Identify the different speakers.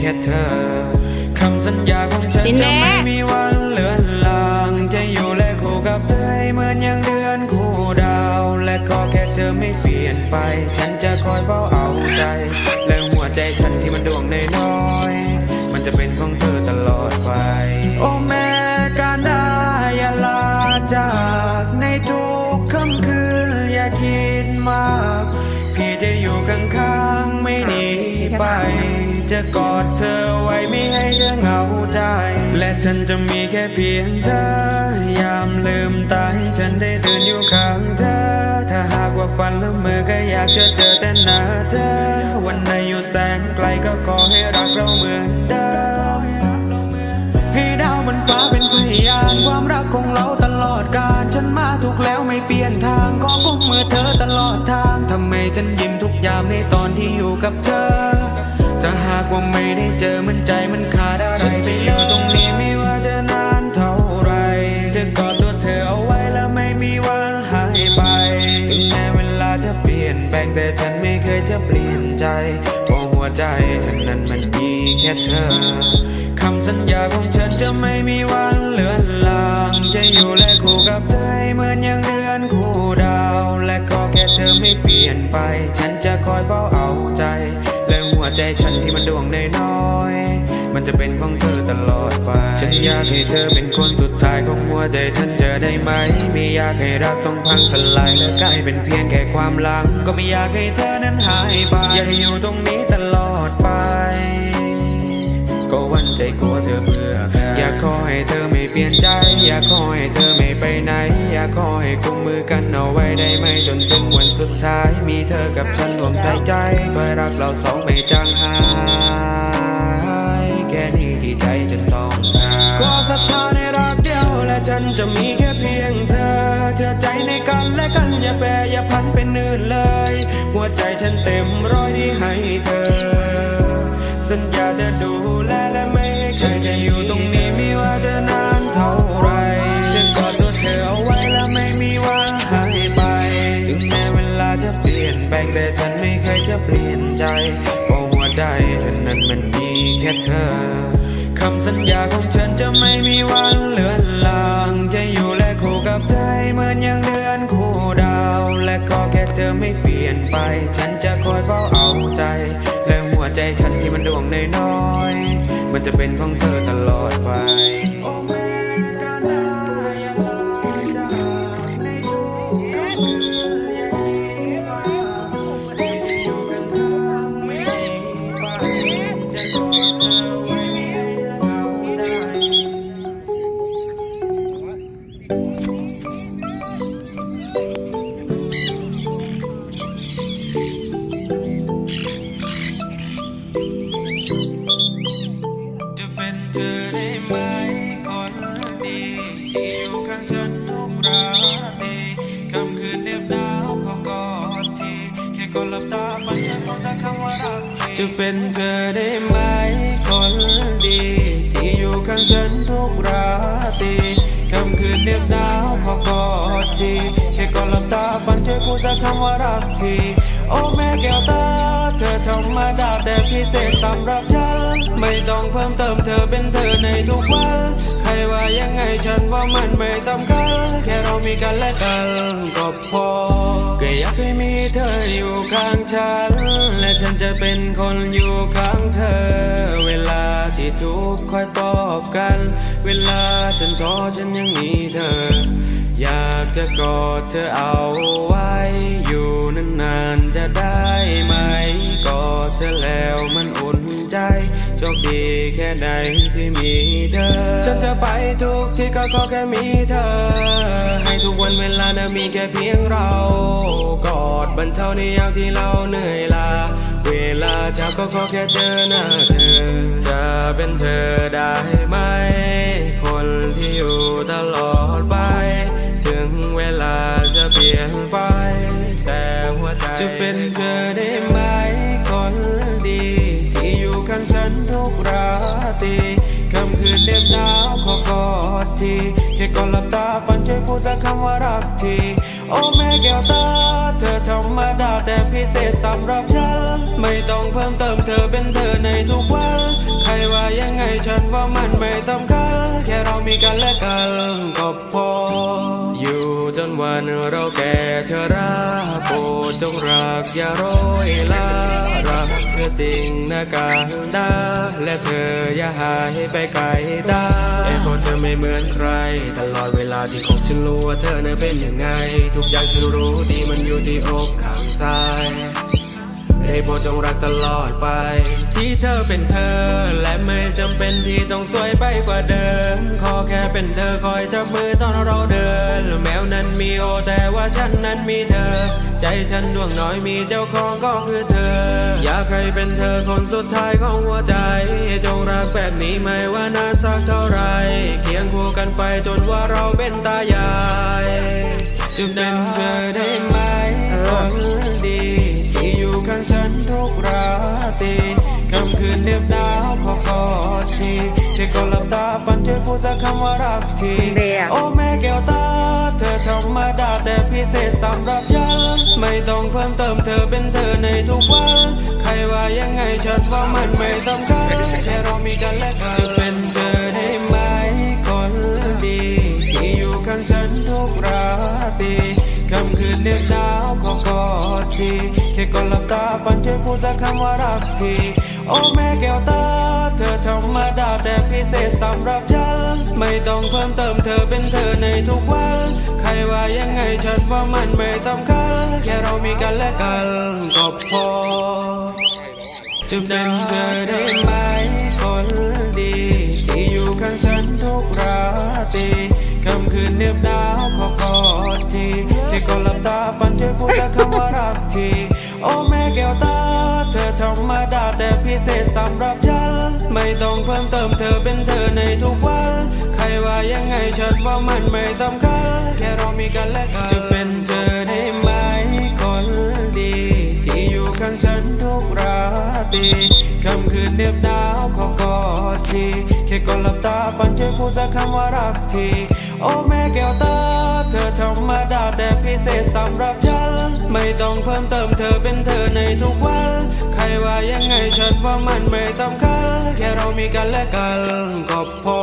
Speaker 1: แค่
Speaker 2: เธอคำสัญญาของฉัน
Speaker 1: สินแม่
Speaker 2: จะไม่มีวันเลือนลาง จะอยู่และคู่กับเธอให้เหมือนอย่างเดือนคู่ดาว และก็แค่เธอไม่เปลี่ยนไป ฉันจะคอยเฝ้าเอาใจ และหัวใจฉันที่มันดวงน้อย จะกอดเธอไว้ไม่ให้เธอเหงาใจ และฉันจะมีแค่เพียงเธอ ยามลืมตาให้ฉันได้เดินอยู่ข้างเธอ ถ้าหากว่าฝันละเมือก็อยากจะเจอแต่หน้าเธอ วันไหนอยู่แสนไกลก็ขอให้รักเราเหมือนเดิมให้ดาวบนฟ้าเป็นพยานความรักของเราตลอดกาลฉันมาถูกแล้วไม่เปลี่ยนทางขอกุมมือเธอตลอดทางทำไมฉันยิ้มทุกยามในตอนที่อยู่กับเธอ ถ้าหากว่าไม่ได้เจอมันใจมันขาดอะไรฉันจะอยู่ตรงนี้ไม่ว่าจะนานเท่าไร จะกอดตัวเธอเอาไว้แล้วไม่มีวันหายไปถึงแม้เวลาจะเปลี่ยนแปลงแต่ฉันไม่เคยจะเปลี่ยนใจเพราะหัวใจฉันนั้นมันมีแค่เธอคำสัญญาของฉันจะไม่มีวันเลือนลาง จะอยู่และคู่กับเธอเหมือนอย่างเดือนคู่ดาว และก็แค่เธอไม่เปลี่ยนไป ฉันจะคอยเฝ้าเอาใจ หัวใจฉันที่มันดวงน้อยๆมันจะเป็นของเธอตลอดไป ฉันอยากให้เธอเป็นคนสุดท้ายของหัวใจฉันจะได้ไหม ไม่อยากให้รักต้องพังสลายและกลายเป็นเพียงแค่ความหลัง ก็ไม่อยากให้เธอนั้นหายไป อยากให้อยู่ตรงนี้ตลอดไป ก็วันใจกลัวเธอเบื่อ อยากขอให้เธอไม่เปลี่ยนใจ อยากขอให้เธอไม่ไปไหน อยากขอให้กุมมือกันเอาไว้ได้ไหมจนถึงวันสุดท้าย มีเธอกับฉันรวมใส่ใจคอยรักเราสองไม่จางหายแค่นี้ที่ใจฉันต้องการก็ศรัทธาในรักเดียวและฉันจะมีแค่เพียงเธอเชื่อใจในกันและกันอย่าแปรอย่าพันเป็นอื่นเลย หัวใจฉันเต็มร้อยที่ให้เธอ สัญญาจะดู ไม่ให้ใครจะอยู่ตรงนี้ไม่ว่าจะนานเท่าไรจะกอดตัวเธอเอาไว้และไม่มีวันหายไป ถึงแม้เวลาจะเปลี่ยนแปลงแต่ฉันไม่เคยจะเปลี่ยนใจ เพราะหัวใจฉันนั้นมันมีแค่เธอคำสัญญาของฉันจะไม่มีวันเลือนลาง จะอยู่และคู่กับเธอให้เหมือนอย่างเดือนคู่ดาว และก็แค่เธอไม่เปลี่ยนไป ฉันจะคอยเฝ้าเอาใจ และหัวใจฉันที่มันดวงในน้อย มันจะเป็นของเธอตลอดไป จะเป็นเธอได้ไหม คนดี ที่อยู่ข้างฉันทุกราตรีค่ำคืนเลียบหนาวพอกอดทีแค่ก่อนหลับตาฝันเจอกูสักคำว่ารักที โอ้แม่แก้วตา เธอธรรมดาแต่พิเศษสำหรับฉัน ไม่ต้องเพิ่มเติมเธอเป็นเธอในทุกวัน ใครว่ายังไงฉันว่ามันไม่สำคัญแค่เรามีกันและกันก็พอก็อยากให้มีเธออยู่ข้างฉัน และฉันจะเป็นคนอยู่ข้างเธอ เวลาที่ทุกข์คอยปลอบกัน เวลาฉันท้อฉันยังมีเธอ อยากจะกอดเธอเอาไว้ อยู่นานๆจะได้ไหม กอดเธอแล้วมันอุ่น โชคดีแค่ไหนที่มีเธอ ฉันจะไปทุกที่ก็ขอแค่มีเธอ ให้ทุกวันเวลานะมีแค่เพียงเรา กอดบรรเทาในยามที่เราเหนื่อยล้าเวลาจะก็ขอแค่เจอหน้าเธอ จะเป็นเธอได้ไหม คนที่อยู่ตลอดไป ถึงเวลาจะเปลี่ยนไป แต่หัวใจจะเป็นเธอได้ไหม ตีค่ำคืนเด็บหนาวขอกอดทีแค่ก่อนหลับตาฝันช่วยพูดสักคำว่ารักที โอ้แม่แก้วตา เธอธรรมดาแต่พิเศษสำหรับฉัน ไม่ต้องเพิ่มเติมเธอเป็นเธอในทุกวัน ใครว่ายังไงฉันว่ามันไม่สำคัญ แค่เรามีกันและกันก็พอ อยู่จนวันเราแก่เธอรักโปรดจงรักอย่าโรยลารักเธอจริงนะการดาและเธออย่าหายไปไกลตาไอ้คนเธอไม่เหมือนใคร ตลอดเวลาที่คบฉันรู้ว่าเธอเนั้นเป็นยังไง ทุกอย่างฉันรู้ดีมันอยู่ที่อกข้างซ้าย ได้โปรดจงรักตลอดไป ที่เธอเป็นเธอ และไม่จำเป็นที่ต้องสวยไปกว่าเดิม ขอแค่เป็นเธอคอยจับมือตอนเราเดิน แมวนั้นมีโอแต่ว่าฉันนั้นมีเธอ ใจฉันดวงน้อยมีเจ้าของก็คือเธอ อยากให้เป็นเธอคนสุดท้ายของหัวใจ จงรักแบบนี้ไม่ว่านานสักเท่าไหรเคียงคู่กันไปจนว่าเราเป็นตายายจะเป็นเธอได้ไหมคนดีที่อยู่ข้างฉันทุกราตรีค่ำคืนเดียบหนาวขอกอดทีแค่ก่อนหลับตาฝันเจอพูดสักคำว่ารักที
Speaker 1: เรียก
Speaker 2: โอ้แม่แก้วตา เธอธรรมดาแต่พิเศษสำหรับฉัน ไม่ต้องเพิ่มเติมเธอเป็นเธอในทุกวัน ใครว่ายังไงฉันว่ามันไม่สำคัญแค่เรามีกันและกันจะเป็นเธอได้ไหมคนดี ที่อยู่ข้างฉันทุกราตรี ค่ำคืนเด็กหนาวขอกอดทีแค่ก่อนหลับตาฝันช่วยพูดสักคำว่ารักที โอ้แม่แก้วตา เธอธรรมดาแต่พิเศษสำหรับฉัน ไม่ต้องเพิ่มเติมเธอเป็นเธอในทุกวัน ใครว่ายังไงฉันว่ามันไม่สำคัญ แค่เรามีกันและกันก็พอจะเป็นเธอได้ไหมคนดี ที่อยู่ข้างฉันทุกราตรี ค่ำคืนเนียบหนาวขอกอดทีแค่ก่อนหลับตาฝันช่วยพูดคำว่ารักทีโอ้แม่แก้วตา เธอธรรมดาแต่พิเศษสำหรับฉัน ไม่ต้องเพิ่มเติมเธอเป็นเธอในทุกวัน ใครว่ายังไงฉันว่ามันไม่สำคัญ แค่เรามีกันและกันจะเป็นเธอได้ไหม ค่ำคืนเดียบหนาวขอกอดทีแค่ก่อนหลับตาฝันเจอพูดสักคำว่ารักที โอ้แม่แก้วตา เธอธรรมดาแต่พิเศษสำหรับฉัน ไม่ต้องเพิ่มเติมเธอเป็นเธอในทุกวัน ใครว่ายังไงฉันว่ามันไม่สำคัญ แค่เรามีกันและกันก็พอ